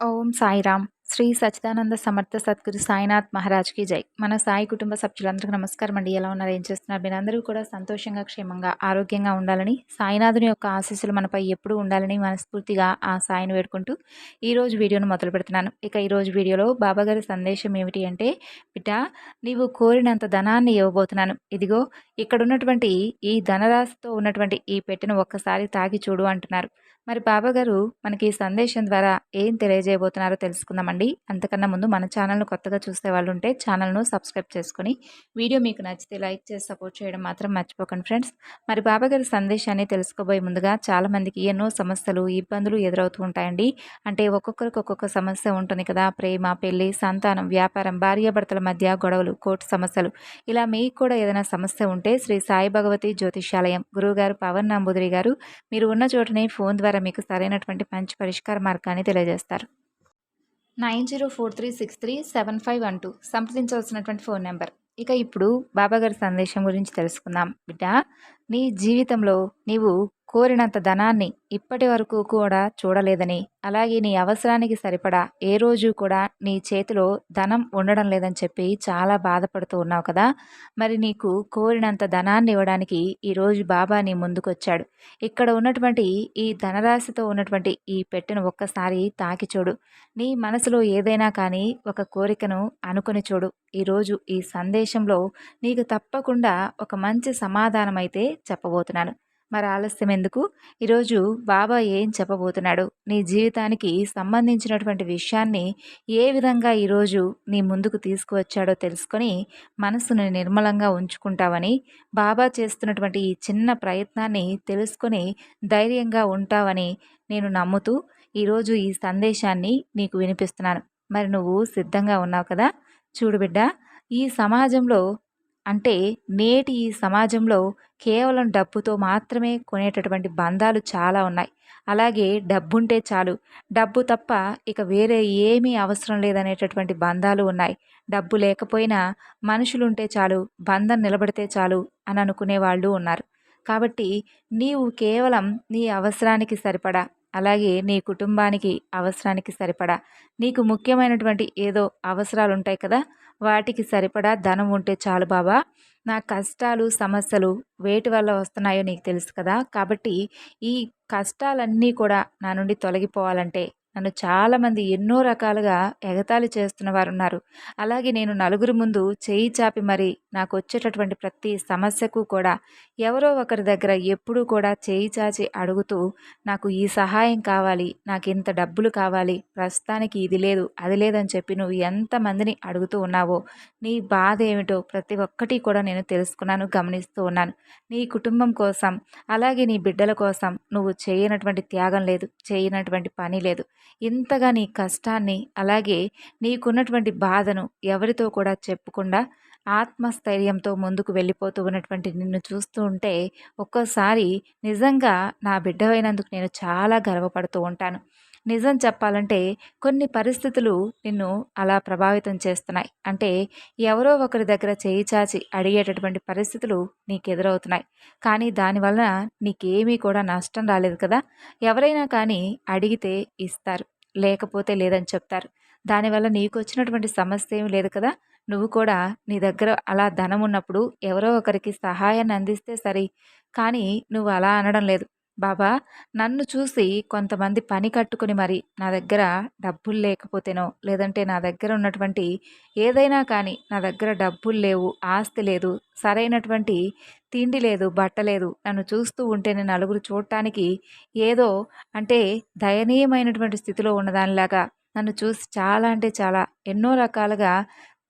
ఓం సాయిరామ్. శ్రీ సచిదానంద సమర్థ సద్గురు సాయినాథ్ మహారాజ్కి జై. మన సాయి కుటుంబ సభ్యులందరికీ నమస్కారం అండి. ఎలా ఉన్నారు? ఏం చేస్తున్నారు? మీరు అందరూ కూడా సంతోషంగా క్షేమంగా ఆరోగ్యంగా ఉండాలని సాయినాథుని యొక్క ఆశీస్సులు మనపై ఎప్పుడూ ఉండాలని మనస్ఫూర్తిగా ఆ సాయిని వేడుకుంటూ ఈరోజు వీడియోను మొదలు పెడుతున్నాను. ఇక ఈరోజు వీడియోలో బాబాగారి సందేశం ఏమిటి అంటే బిడ్డ నీవు కోరినంత ధనాన్ని ఇవ్వబోతున్నాను. ఇదిగో ఇక్కడ ఉన్నటువంటి ఈ ధనరాశితో ఉన్నటువంటి ఈ పెట్టెను ఒక్కసారి తాగి చూడు అంటున్నారు. మరి బాబాగారు మనకి ఈ సందేశం ద్వారా ఏం తెలియజేయబోతున్నారో తెలుసుకుందామండి. అంతకన్నా ముందు మన ఛానల్ను కొత్తగా చూసే వాళ్ళు ఉంటే ఛానల్ను సబ్స్క్రైబ్ చేసుకుని వీడియో మీకు నచ్చితే లైక్ చేసి సపోర్ట్ చేయడం మాత్రం మర్చిపోకండి ఫ్రెండ్స్. మరి బాబాగారి సందేశాన్ని తెలుసుకోబోయే ముందుగా చాలామందికి ఎన్నో సమస్యలు ఇబ్బందులు ఎదురవుతూ ఉంటాయండి. అంటే ఒక్కొక్కరికి ఒక్కొక్క సమస్య ఉంటుంది కదా. ప్రేమ పెళ్ళి సంతానం వ్యాపారం భార్యాభర్తల మధ్య గొడవలు కోర్టు సమస్యలు. ఇలా మీకు కూడా ఏదైనా సమస్య ఉంటే శ్రీ సాయి భగవతి జ్యోతిషాలయం గురువుగారు పవన్ నంబుదిరి గారు మీరు ఉన్న చోటనే ఫోన్ ద్వారా ద్వారా మీకు సరైనటువంటి మంచి పరిష్కార మార్గాన్ని తెలియజేస్తారు. Nine zero four three six three seven five one two సంప్రదించవలసినటువంటి phone number. ఇక ఇప్పుడు బాబాగారి సందేశం గురించి తెలుసుకుందాం. బిడ్డ నీ జీవితంలో నీవు కోరినంత ధనాన్ని ఇప్పటి వరకు కూడా చూడలేదని అలాగే నీ అవసరానికి సరిపడా ఏ రోజు కూడా నీ చేతిలో ధనం ఉండడం లేదని చెప్పి చాలా బాధపడుతూ ఉన్నావు కదా? మరి నీకు కోరినంత ధనాన్ని ఇవ్వడానికి ఈరోజు బాబా నీ ముందుకొచ్చాడు. ఇక్కడ ఉన్నటువంటి ఈ ధనరాశితో ఉన్నటువంటి ఈ పెట్టెను ఒక్కసారి తాకి చూడు. నీ మనసులో ఏదైనా కానీ ఒక కోరికను అనుకుని చూడు. ఈరోజు ఈ సందేశంలో నీకు తప్పకుండా ఒక మంచి సమాధానం అయితే చెప్పబోతున్నాను. మరి ఆలస్యం ఎందుకు? ఈరోజు బాబా ఏం చెప్పబోతున్నాడు? నీ జీవితానికి సంబంధించినటువంటి విషయాన్ని ఏ విధంగా ఈరోజు నీ ముందుకు తీసుకువచ్చాడో తెలుసుకొని మనసును నిర్మలంగా ఉంచుకుంటావని బాబా చేస్తున్నటువంటి ఈ చిన్న ప్రయత్నాన్ని తెలుసుకొని ధైర్యంగా ఉంటావని నేను నమ్ముతూ ఈరోజు ఈ సందేశాన్ని నీకు వినిపిస్తున్నాను. మరి నువ్వు సిద్ధంగా ఉన్నావు కదా? చూడు బిడ్డ ఈ సమాజంలో అంటే నేటి ఈ సమాజంలో కేవలం డబ్బుతో మాత్రమే కొనేటటువంటి బంధాలు చాలా ఉన్నాయి. అలాగే డబ్బుంటే చాలు. డబ్బు తప్ప ఇక వేరే ఏమీ అవసరం లేదనేటటువంటి బంధాలు ఉన్నాయి. డబ్బు లేకపోయినా మనుషులుంటే చాలు బంధం నిలబడితే చాలు అని అనుకునే వాళ్ళు ఉన్నారు. కాబట్టి నీవు కేవలం నీ అవసరానికి సరిపడా అలాగే నీ కుటుంబానికి అవసరానికి సరిపడా. నీకు ముఖ్యమైనటువంటి ఏదో అవసరాలు ఉంటాయి కదా వాటికి సరిపడా ధనం ఉంటే చాలు బాబా. నా కష్టాలు సమస్యలు వేటి వల్ల వస్తున్నాయో నీకు తెలుసు కదా. కాబట్టి ఈ కష్టాలన్నీ కూడా నా నుండి తొలగిపోవాలంటే నన్ను చాలామంది ఎన్నో రకాలుగా ఎగతాళి చేస్తున్న వారు ఉన్నారు అలాగే నేను నలుగురు ముందు చేయి చాపి మరి నాకు వచ్చేటటువంటి ప్రతి సమస్యకు కూడా ఎవరో ఒకరి దగ్గర ఎప్పుడూ కూడా చేయి చాచి అడుగుతూ నాకు ఈ సహాయం కావాలి నాకు ఇంత డబ్బులు కావాలి ప్రస్తుతానికి ఇది లేదు అది లేదని చెప్పి నువ్వు ఎంతమందిని అడుగుతూ ఉన్నావో నీ బాధ ఏమిటో ప్రతి ఒక్కటి కూడా నేను తెలుసుకున్నాను గమనిస్తూ ఉన్నాను. నీ కుటుంబం కోసం అలాగే నీ బిడ్డల కోసం నువ్వు చేయనటువంటి త్యాగం లేదు చేయనటువంటి పని లేదు. ఇంతగా నీ కష్టాన్ని అలాగే నీకున్నటువంటి బాధను ఎవరితో కూడా చెప్పకుండా ఆత్మస్థైర్యంతో ముందుకు వెళ్ళిపోతూ ఉన్నటువంటి నిన్ను చూస్తూ ఉంటే ఒక్కోసారి నిజంగా నా బిడ్డవైనందుకు నేను చాలా గర్వపడుతూ ఉంటాను. నిజం చెప్పాలంటే కొన్ని పరిస్థితులు నిన్ను అలా ప్రభావితం చేస్తున్నాయి. అంటే ఎవరో ఒకరి దగ్గర చేయి చాచి అడిగేటటువంటి పరిస్థితులు నీకు ఎదురవుతున్నాయి. కానీ దానివల్ల నీకేమీ కూడా నష్టం రాలేదు కదా? ఎవరైనా కానీ అడిగితే ఇస్తారు. లేకపోతే లేదని చెప్తారు. దానివల్ల నీకు వచ్చినటువంటి సమస్య ఏమి లేదు కదా? నువ్వు కూడా నీ దగ్గర అలా ధనం ఉన్నప్పుడు ఎవరో ఒకరికి సహాయాన్ని అందిస్తే సరి. కానీ నువ్వు అలా అనడం లేదు. బాబా నన్ను చూసి కొంతమంది పని కట్టుకుని మరి నా దగ్గర డబ్బులు లేకపోతేనో లేదంటే నా దగ్గర ఉన్నటువంటి ఏదైనా కానీ నా దగ్గర డబ్బులు లేవు ఆస్తి లేదు సరైనటువంటి తిండి లేదు బట్ట లేదు నన్ను చూస్తూ ఉంటేనే నలుగురు చూడటానికి ఏదో అంటే దయనీయమైనటువంటి స్థితిలో ఉన్నదానిలాగా నన్ను చూసి చాలా అంటే చాలా ఎన్నో రకాలుగా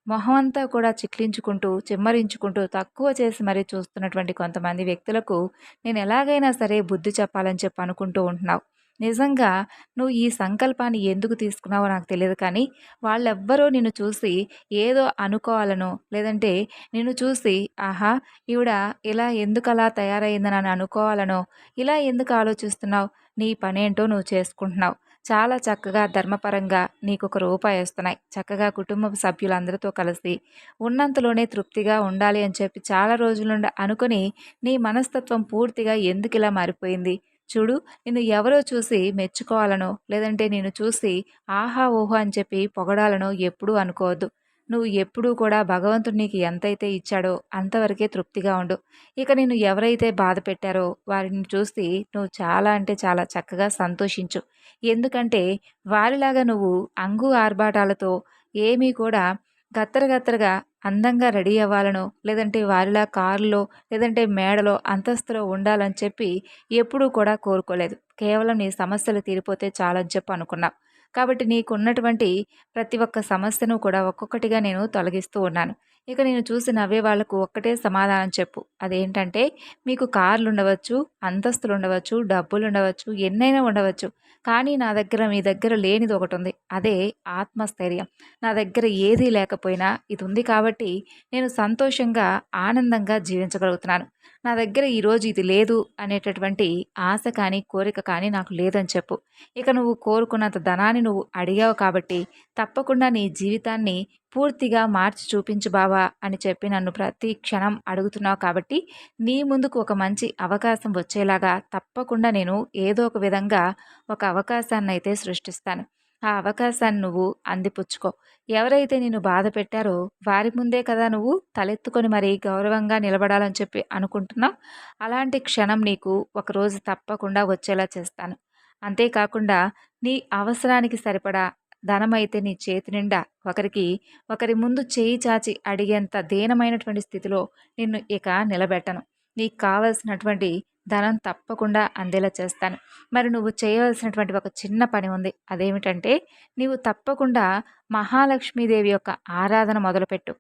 మొహం అంతా కూడా చిక్లించుకుంటూ చిమ్మరించుకుంటూ తక్కువ చేసి మరీ చూస్తున్నటువంటి కొంతమంది వ్యక్తులకు నేను ఎలాగైనా సరే బుద్ధి చెప్పాలని చెప్పి అనుకుంటూ ఉంటున్నావు. నిజంగా నువ్వు ఈ సంకల్పాన్ని ఎందుకు తీసుకున్నావో నాకు తెలియదు కానీ వాళ్ళెవ్వరూ నిన్ను చూసి ఏదో అనుకోవాలనో లేదంటే నిన్ను చూసి ఆహా ఈవిడ ఇలా ఎందుకు అలా తయారైందని అనుకోవాలనో ఇలా ఎందుకు ఆలోచిస్తున్నావు? నీ పనేంటో నువ్వు చేసుకుంటున్నావు. చాలా చక్కగా ధర్మపరంగా నీకు ఒక రూపాయి వస్తున్నాయి. చక్కగా కుటుంబ సభ్యులందరితో కలిసి ఉన్నంతలోనే తృప్తిగా ఉండాలి అని చెప్పి చాలా రోజుల నుండి అనుకుని నీ మనస్తత్వం పూర్తిగా ఎందుకు ఇలా మారిపోయింది? చూడు నిన్ను ఎవరో చూసి మెచ్చుకోవాలనో లేదంటే నేను చూసి ఆహా ఓహో అని చెప్పి పొగడాలనో ఎప్పుడూ అనుకోవద్దు. నువ్వు ఎప్పుడూ కూడా భగవంతుడు నీకు ఎంతైతే ఇచ్చాడో అంతవరకే తృప్తిగా ఉండు. ఇక నిన్ను ఎవరైతే బాధ పెట్టారో వారిని చూసి నువ్వు చాలా అంటే చాలా చక్కగా సంతోషించు. ఎందుకంటే వారిలాగా నువ్వు అంగు ఆర్భాటాలతో ఏమీ కూడా గత్తరగత్తరగా అందంగా రెడీ అవ్వాలనో లేదంటే వారిలా కారులో లేదంటే మేడలో అంతస్తులో ఉండాలని చెప్పి ఎప్పుడూ కూడా కోరుకోలేదు. కేవలం నీ సమస్యలు తీరిపోతే చాలని చెప్పి అనుకున్నావు కాబట్టి నీకున్నటువంటి ప్రతి ఒక్క సమస్యను కూడా ఒక్కొక్కటిగా నేను తొలగిస్తూ ఉన్నాను. ఇక నేను చూసి నవ్వే వాళ్ళకు ఒక్కటే సమాధానం చెప్పు. అదేంటంటే మీకు కార్లు ఉండవచ్చు అంతస్తులు ఉండవచ్చు డబ్బులు ఉండవచ్చు ఎన్నైనా ఉండవచ్చు. కానీ నా దగ్గర మీ దగ్గర లేనిది ఒకటి ఉంది అదే ఆత్మస్థైర్యం. నా దగ్గర ఏదీ లేకపోయినా ఇది ఉంది కాబట్టి నేను సంతోషంగా ఆనందంగా జీవించగలుగుతున్నాను. నా దగ్గర ఈరోజు ఇది లేదు అనేటటువంటి ఆశ కానీ కోరిక కానీ నాకు లేదని చెప్పు. ఇక నువ్వు కోరుకున్నంత ధనాన్ని నువ్వు అడిగావు కాబట్టి తప్పకుండా నీ జీవితాన్ని పూర్తిగా మార్చి చూపించు బావా అని చెప్పి నన్ను ప్రతి క్షణం అడుగుతున్నావు కాబట్టి నీ ముందుకు ఒక మంచి అవకాశం వచ్చేలాగా తప్పకుండా నేను ఏదో ఒక విధంగా ఒక అవకాశాన్ని అయితే సృష్టిస్తాను. ఆ అవకాశాన్ని నువ్వు అందిపుచ్చుకో. ఎవరైతే నిన్ను బాధ పెట్టారో వారి ముందే కదా నువ్వు తలెత్తుకొని మరీ గౌరవంగా నిలబడాలని చెప్పి అనుకుంటున్నావు. అలాంటి క్షణం నీకు ఒకరోజు తప్పకుండా వచ్చేలా చేస్తాను. అంతేకాకుండా నీ అవసరానికి సరిపడా ధనమైతే నీ చేతి నిండా ఒకరికి ఒకరి ముందు చేయి చాచి అడిగేంత దీనమైనటువంటి స్థితిలో నిన్ను ఇక నిలబెట్టను. నీకు కావలసినటువంటి ధనం తప్పకుండా అందేలా చేస్తాను. మరి నువ్వు చేయవలసినటువంటి ఒక చిన్న పని ఉంది. అదేమిటంటే నీవు తప్పకుండా మహాలక్ష్మీదేవి యొక్క ఆరాధన మొదలుపెట్టు.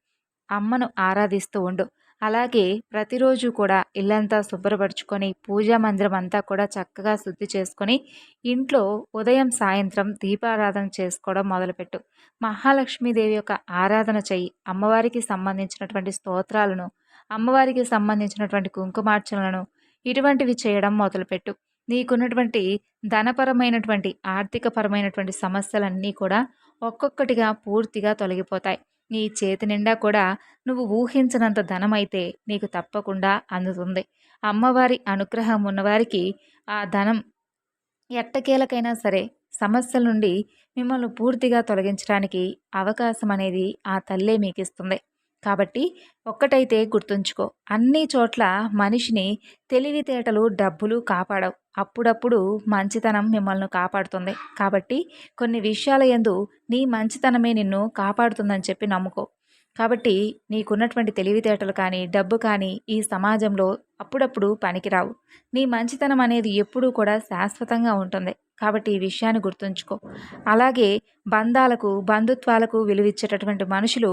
అమ్మను ఆరాధిస్తూ ఉండు. అలాగే ప్రతిరోజు కూడా ఇల్లంతా శుభ్రపరుచుకొని పూజా మందిరం అంతా కూడా చక్కగా శుద్ధి చేసుకొని ఇంట్లో ఉదయం సాయంత్రం దీపారాధన చేసుకోవడం మొదలుపెట్టు. మహాలక్ష్మీదేవి యొక్క ఆరాధన చెయ్యి. అమ్మవారికి సంబంధించినటువంటి స్తోత్రాలను అమ్మవారికి సంబంధించినటువంటి కుంకుమార్చనలను ఇటువంటివి చేయడం మొదలుపెట్టు. నీకున్నటువంటి ధనపరమైనటువంటి ఆర్థికపరమైనటువంటి సమస్యలన్నీ కూడా ఒక్కొక్కటిగా పూర్తిగా తొలగిపోతాయి. నీ చేతి నిండా కూడా నువ్వు ఊహించినంత ధనమైతే నీకు తప్పకుండా అందుతుంది. అమ్మవారి అనుగ్రహం ఉన్నవారికి ఆ ధనం ఎట్టకేలకైనా సరే సమస్యల నుండి మిమ్మల్ని పూర్తిగా తొలగించడానికి అవకాశం అనేది ఆ తల్లే మీకు ఇస్తుంది కాబట్టి ఒక్కటైతే గుర్తుంచుకో. అన్ని చోట్ల మనిషిని తెలివితేటలు డబ్బులు కాపాడవు. అప్పుడప్పుడు మంచితనం మిమ్మల్ని కాపాడుతుంది. కాబట్టి కొన్ని విషయాల ఎందు నీ మంచితనమే నిన్ను కాపాడుతుందని చెప్పి నమ్ముకో. కాబట్టి నీకున్నటువంటి తెలివితేటలు కానీ డబ్బు కానీ ఈ సమాజంలో అప్పుడప్పుడు పనికిరావు. నీ మంచితనం అనేది ఎప్పుడూ కూడా శాశ్వతంగా ఉంటుంది. కాబట్టి ఈ విషయాన్ని గుర్తుంచుకో. అలాగే బంధాలకు బంధుత్వాలకు విలువిచ్చేటటువంటి మనుషులు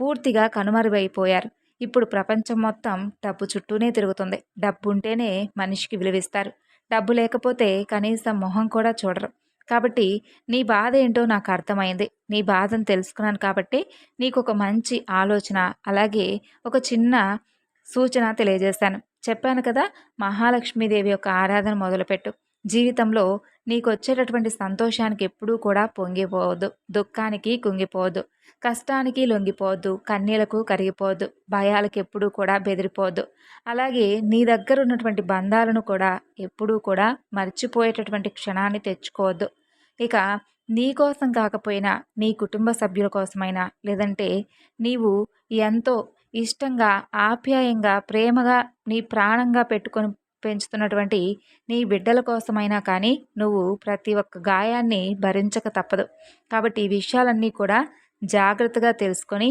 పూర్తిగా కనుమరుగైపోయారు. ఇప్పుడు ప్రపంచం మొత్తం డబ్బు చుట్టూనే తిరుగుతుంది. డబ్బు ఉంటేనే మనిషికి విలువిస్తారు. డబ్బు లేకపోతే కనీసం మొహం కూడా చూడరు. కాబట్టి నీ బాధ ఏంటో నాకు అర్థమైంది. నీ బాధను తెలుసుకున్నాను కాబట్టి నీకు ఒక మంచి ఆలోచన అలాగే ఒక చిన్న సూచన తెలియజేశాను. చెప్పాను కదా మహాలక్ష్మీదేవి యొక్క ఆరాధన మొదలుపెట్టు. జీవితంలో నీకు వచ్చేటటువంటి సంతోషానికి ఎప్పుడూ కూడా పొంగిపోవద్దు. దుఃఖానికి కుంగిపోవద్దు. కష్టానికి లొంగిపోవద్దు కన్నీలకు కరిగిపోవద్దు భయాలకు ఎప్పుడూ కూడా బెదిరిపోవద్దు అలాగే నీ దగ్గర ఉన్నటువంటి బంధాలను కూడా ఎప్పుడూ కూడా మర్చిపోయేటటువంటి క్షణాన్ని తెచ్చుకోవద్దు. ఇక నీ కోసం కాకపోయినా నీ కుటుంబ సభ్యుల కోసమైనా లేదంటే నీవు ఎంతో ఇష్టంగా ఆప్యాయంగా ప్రేమగా నీ ప్రాణంగా పెట్టుకొని పెంచుతున్నటువంటి నీ బిడ్డల కోసమైనా కానీ నువ్వు ప్రతి ఒక్క గాయాన్ని భరించక తప్పదు. కాబట్టి ఈ విషయాలన్నీ కూడా జాగ్రత్తగా తెలుసుకొని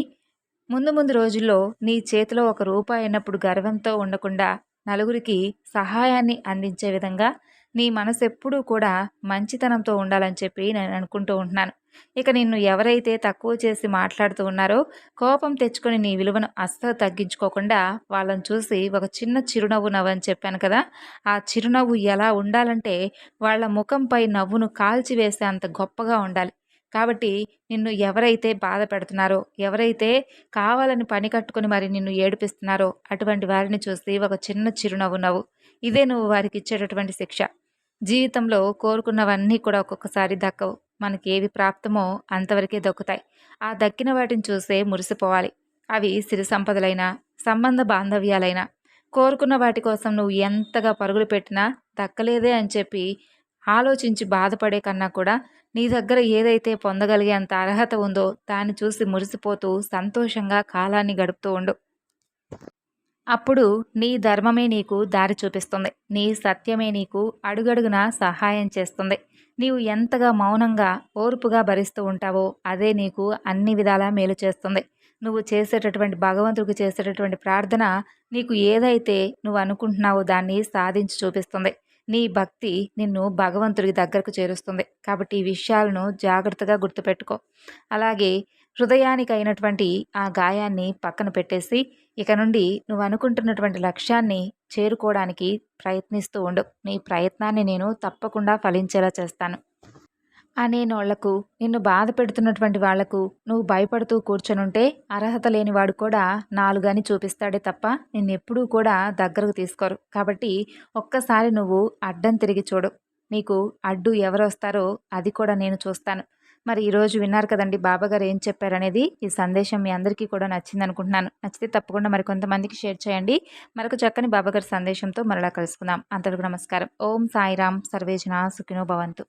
ముందు ముందు రోజుల్లో నీ చేతిలో ఒక రూపాయి అయినప్పుడు గర్వంతో ఉండకుండా నలుగురికి సహాయాన్ని అందించే విధంగా నీ మనసు ఎప్పుడూ కూడా మంచితనంతో ఉండాలని చెప్పి నేను అనుకుంటూ ఉంటున్నాను. ఇక నిన్ను ఎవరైతే తక్కువ చేసి మాట్లాడుతూ ఉన్నారో కోపం తెచ్చుకొని నీ విలువను అస్సలు తగ్గించుకోకుండా వాళ్ళని చూసి ఒక చిన్న చిరునవ్వు నవ్వని చెప్పాను కదా ఆ చిరునవ్వు ఎలా ఉండాలంటే వాళ్ళ ముఖంపై నవ్వును కాల్చివేసే అంత గొప్పగా ఉండాలి. కాబట్టి నిన్ను ఎవరైతే బాధ పెడుతున్నారో ఎవరైతే కావాలని పని కట్టుకుని మరి నిన్ను ఏడిపిస్తున్నారో అటువంటి వారిని చూసి ఒక చిన్న చిరునవ్వు నవ్వు. ఇదే నువ్వు వారికి ఇచ్చేటటువంటి శిక్ష. జీవితంలో కోరుకున్నవన్నీ కూడా ఒక్కొక్కసారి దక్కవు. మనకి ఏవి ప్రాప్తమో అంతవరకే దక్కుతాయి. ఆ దక్కిన వాటిని చూసే మురిసిపోవాలి. అవి సిరి సంపదలైనా సంబంధ బాంధవ్యాలైనా. కోరుకున్న వాటి కోసం నువ్వు ఎంతగా పరుగులు పెట్టినా దక్కలేదే అని చెప్పి ఆలోచించి బాధపడే కన్నా కూడా నీ దగ్గర ఏదైతే పొందగలిగేంత అర్హత ఉందో దాన్ని చూసి మురిసిపోతూ సంతోషంగా కాలాన్ని గడుపుతూ ఉండు. అప్పుడు నీ ధర్మమే నీకు దారి చూపిస్తుంది. నీ సత్యమే నీకు అడుగడుగున సహాయం చేస్తుంది. నీవు ఎంతగా మౌనంగా ఓర్పుగా భరిస్తూ ఉంటావో అదే నీకు అన్ని విధాలా మేలు చేస్తుంది. నువ్వు చేసేటటువంటి భగవంతుడికి చేసేటటువంటి ప్రార్థన నీకు ఏదైతే నువ్వు అనుకుంటున్నావో దాన్ని సాధించి చూపిస్తుంది. నీ భక్తి నిన్ను భగవంతుడికి దగ్గరకు చేరుస్తుంది. కాబట్టి ఈ విషయాలను జాగ్రత్తగా గుర్తుపెట్టుకో. అలాగే హృదయానికి అయినటువంటి ఆ గాయాన్ని పక్కన పెట్టేసి ఇక నుండి నువ్వు అనుకుంటున్నటువంటి లక్ష్యాన్ని చేరుకోవడానికి ప్రయత్నిస్తూ ఉండు. నీ ప్రయత్నాన్ని నేను తప్పకుండా ఫలించేలా చేస్తాను. అనేనోళ్ళకు నిన్ను బాధ పెడుతున్నటువంటి వాళ్ళకు నువ్వు భయపడుతూ కూర్చొనుంటే అర్హత లేనివాడు కూడా నాలుగని చూపిస్తాడే తప్ప నిన్నెప్పుడూ కూడా దగ్గరకు తీసుకోరు. కాబట్టి ఒక్కసారి నువ్వు అడ్డం తిరిగి చూడు. నీకు అడ్డు ఎవరు వస్తారో అది కూడా నేను చూస్తాను. మరి ఈరోజు విన్నారు కదండి బాబాగారు ఏం చెప్పారనేది? ఈ సందేశం మీ అందరికీ కూడా నచ్చింది అనుకుంటున్నాను నచ్చితే తప్పకుండా మరి కొంతమందికి షేర్ చేయండి. మరొక చక్కని బాబాగారి సందేశంతో మరలా కలుసుకుందాం. అంతవరకు నమస్కారం. ఓం సాయిరామ్ సర్వేజన సుఖినో భవంతు.